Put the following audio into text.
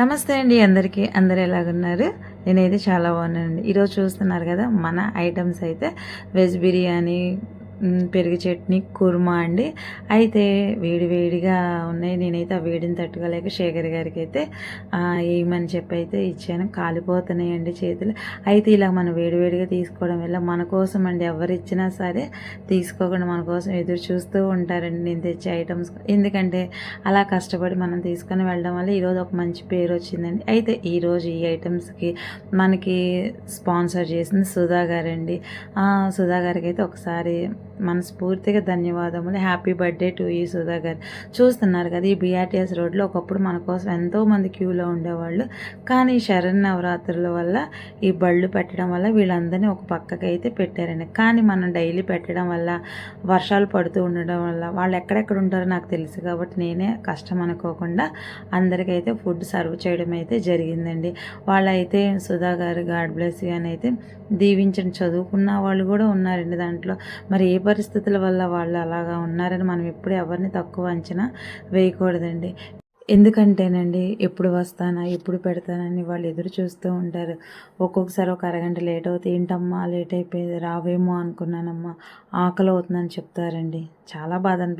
నమస్తే అండి అందరికీ. అందరు ఎలాగున్నారు? నేనైతే చాలా బాగున్నానండి. ఈరోజు చూస్తున్నారు కదా మన ఐటమ్స్ అయితే వెజ్ బిర్యానీ పెరుగు చట్నీ కుర్మా అండి. అయితే వేడివేడిగా ఉన్నాయి. నేనైతే ఆ వేడిని తట్టుకోలేక శేఖర్ గారికి అయితే ఆ, వేయమని చెప్పి అయితే ఇచ్చాను. కాలిపోతున్నాయండి చేతులు. అయితే ఇలా మనం వేడివేడిగా తీసుకోవడం వల్ల మన కోసం అండి ఎవరు ఇచ్చినా సరే తీసుకోకుండా మన కోసం ఎదురు చూస్తూ ఉంటారండి. నేను తెచ్చే ఐటమ్స్. ఎందుకంటే అలా కష్టపడి మనం తీసుకొని వెళ్ళడం వల్ల ఈరోజు ఒక మంచి పేరు వచ్చిందండి. అయితే ఈరోజు ఈ ఐటమ్స్కి మనకి స్పాన్సర్ చేసింది సుధా గారండి. సుధా గారికి అయితే ఒకసారి మనస్ఫూర్తిగా ధన్యవాదములు. హ్యాపీ బర్త్డే టు ఈ సుధా గారు చూస్తున్నారు కదా ఈ బీఆర్టీఎస్ రోడ్లో ఒకప్పుడు మన కోసం ఎంతోమంది క్యూలో ఉండేవాళ్ళు. కానీ ఈ శరణ్ నవరాత్రుల వల్ల ఈ బళ్ళు పెట్టడం వల్ల వీళ్ళందరినీ ఒక పక్కకి అయితే పెట్టారండి. కానీ మనం డైలీ పెట్టడం వల్ల వర్షాలు పడుతూ ఉండడం వల్ల వాళ్ళు ఎక్కడెక్కడ ఉంటారో నాకు తెలుసు కాబట్టి నేనే కష్టం అనుకోకుండా అందరికైతే ఫుడ్ సర్వ్ చేయడం అయితే జరిగిందండి. వాళ్ళైతే సుధా గారు గాడ్ బ్లెస్ అని అయితే దీవించండి చదువుకున్న వాళ్ళు కూడా ఉన్నారండి దాంట్లో. మరి ఏ పరిస్థితుల వల్ల వాళ్ళు అలాగా ఉన్నారని మనం ఎప్పుడు ఎవరిని తక్కువ అంచనా వేయకూడదండి. ఎందుకంటేనండి ఎప్పుడు వస్తానా ఎప్పుడు పెడతానని వాళ్ళు ఎదురు చూస్తూ ఉంటారు. ఒక్కొక్కసారి ఒక అరగంట లేట్ అవుతే ఏంటమ్మా లేట్ అయిపోయింది రావేమో అనుకున్నానమ్మా ఆకలి అవుతుందని చెప్తారండి. చాలా బాధ అనిపి